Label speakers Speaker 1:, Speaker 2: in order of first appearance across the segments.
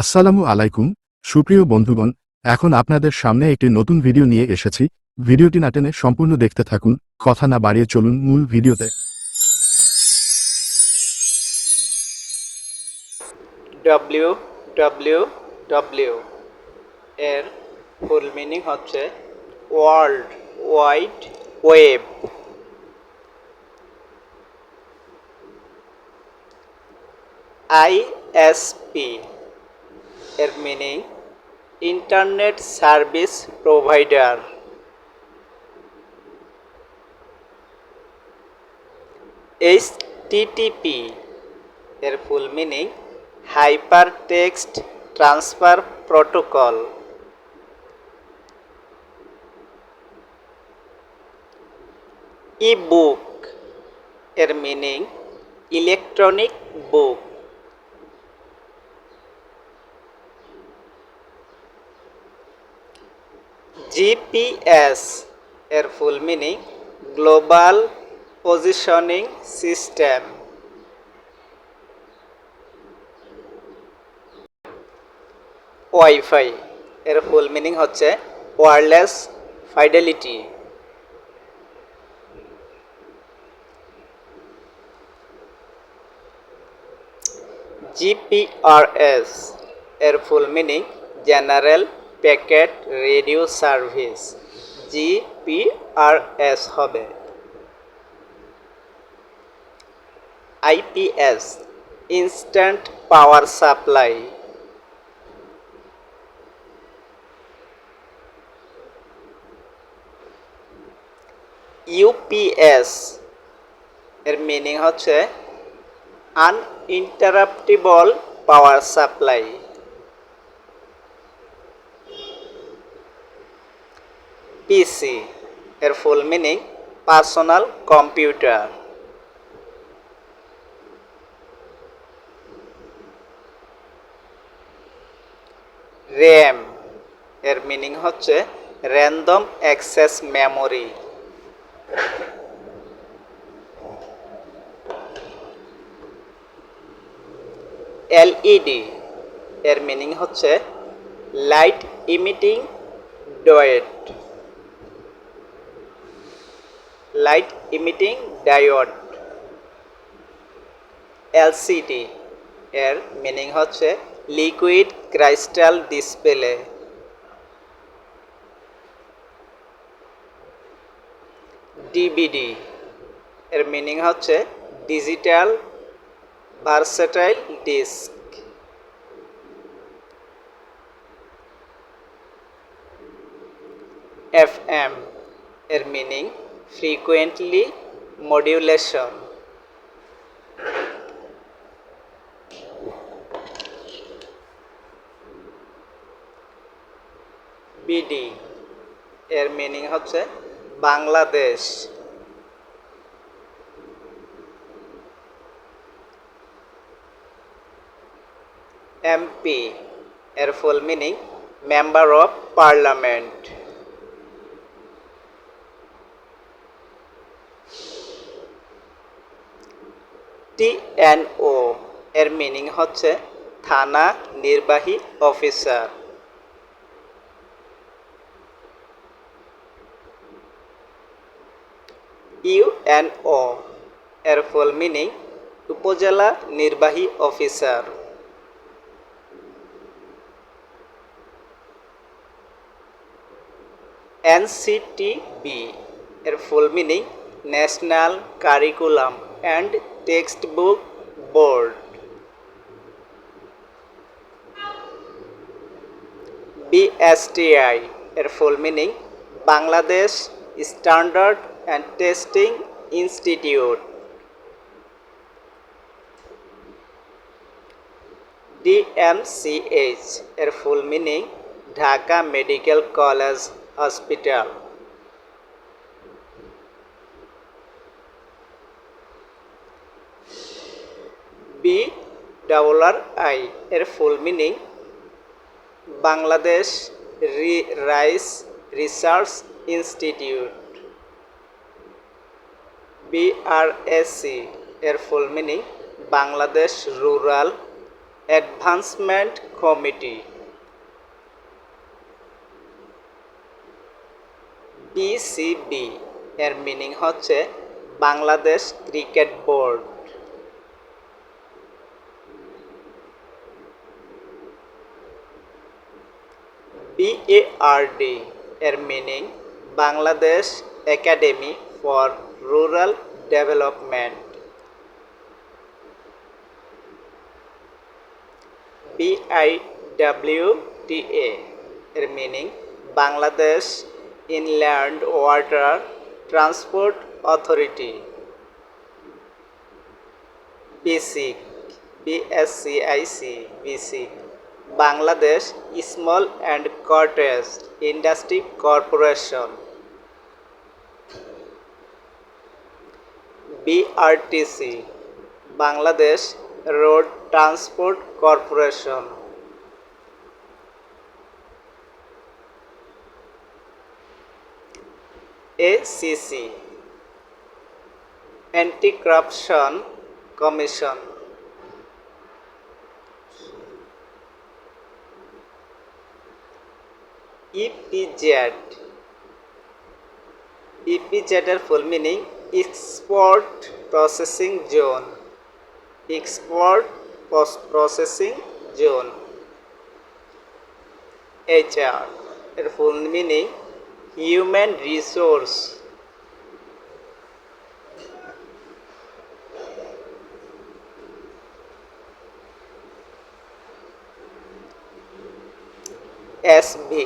Speaker 1: আসসালামু আলাইকুম, সুপ্রিয় বন্ধুগণ, এখন আপনাদের সামনে একটি নতুন ভিডিও নিয়ে এসেছি। ভিডিওটি না টেনে সম্পূর্ণ দেখতে থাকুন, কথা না বাড়িয়ে চলুন মূল ভিডিওতে।
Speaker 2: ডব্লিউ ডব্লিউ ডব্লিউ এর ফুল মিনিং হচ্ছে ওয়ার্ল্ড ওয়াইড ওয়েব। আইএসপি এর meaning internet service provider HTTP এর full meaning hyper text transfer protocol e book এর মিনিং ইলেকট্রনিক বুক জিপিএস এর full meaning global positioning system wifi এর full meaning হচ্ছে wireless fidelity GPRS এর full meaning general packet radio service GPRS হবে। IPS instant power supply UPS এর meaning হচ্ছে uninterruptible power supply PC এর full meaning personal computer RAM এর meaning হচ্ছে random access memory LED এর meaning হচ্ছে light emitting diode light emitting diode LCD এর meaning হচ্ছে লিকুইড ক্রাইস্টাল ডিসপ্লে ডিবিডি এর মিনিং হচ্ছে ডিজিটাল ভার্সেটাইল ডিস্ক এফএম এর মিনিং ফ্রিকুয়েন্টলি মডিউলেশন বিডি এর মিনিং হচ্ছে বাংলাদেশ। এমপি এর full meaning member of parliament TNO এর মিনিং হচ্ছে থানা নির্বাহী অফিসার। ইউএনও এর ফুল মিনিং উপজেলা নির্বাহী অফিসার। এনসিটিবি এর full meaning national curriculum and text book board BSTI এর full meaning Bangladesh standard and testing institute DMCH এর full meaning Dhaka medical college hospital B double R I এর full meaning Bangladesh রি rice research institute BRSC এর full meaning Bangladesh rural advancement committee BCB এর meaning হচ্ছে Bangladesh cricket board. BARD এর meaning Bangladesh academy for rural development BIWTA এর meaning Bangladesh inland water transport authority BSCIC BSCIC BSCIC Bangladesh small and cottage industry corporation BRTC Bangladesh road transport corporation ACC anti corruption commission EPZ ইপিজেডের full meaning export processing zone export processing zone HR এর full meaning human resource SB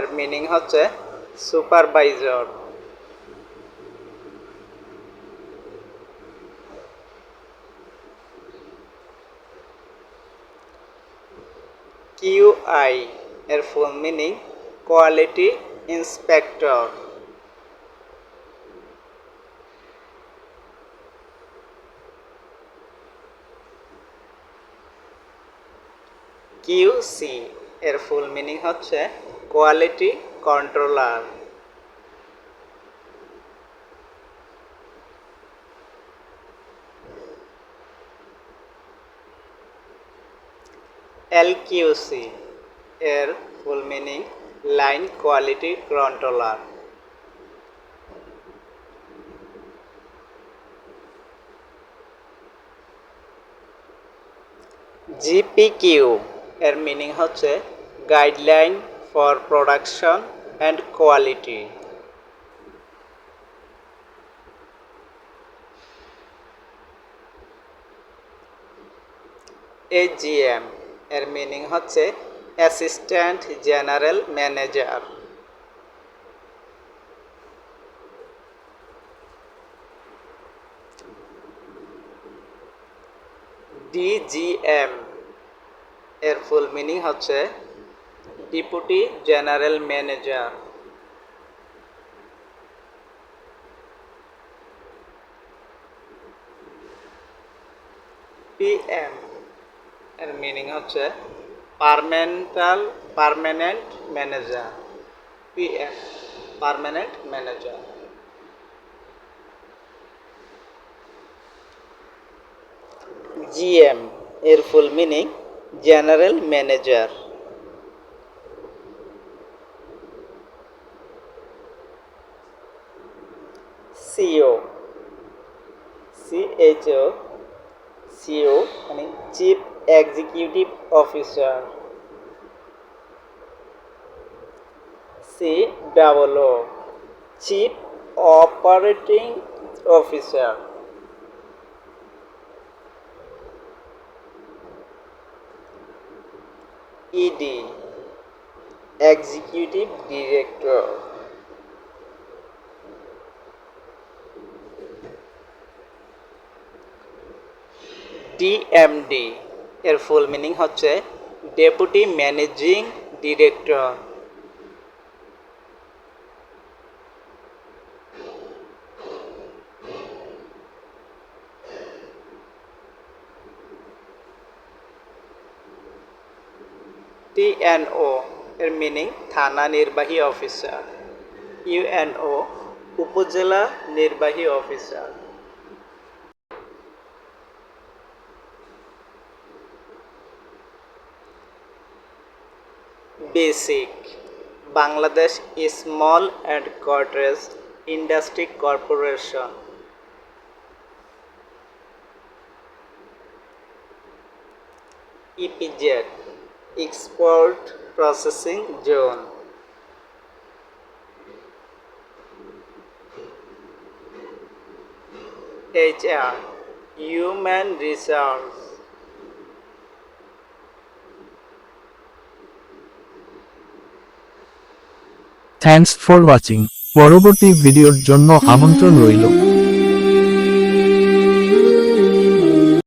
Speaker 2: এর meaning হচ্ছে supervisor QI এর full meaning quality inspector QC এর full meaning হচ্ছে quality controller. LQC এর full meaning line quality controller GPQ এর meaning হচ্ছে guideline for production and quality AGM এর meaning হচ্ছে অ্যাসিস্ট্যান্ট জেনারেল ম্যানেজার ডিজিএম এর ফুল মিনিং হচ্ছে ডিপুটি জেনারেল ম্যানেজার। পিএম এর মিনিং হচ্ছে পারমেন্টাল permanent manager PM permanent manager GM এর full meaning general manager CO CHO CO মানে chief executive officer C double O chief operating officer ED executive director DMD এর full meaning হচ্ছে deputy managing director TNO এর meaning থানা নির্বাহী officer UNO upazila নির্বাহী officer BSCIC. Bangladesh small and cottage industry corporation. EPZ export processing zone HR Human Resource
Speaker 3: thanks for watching পরবর্তী ভিডিওর জন্য আমন্ত্রণ রইল।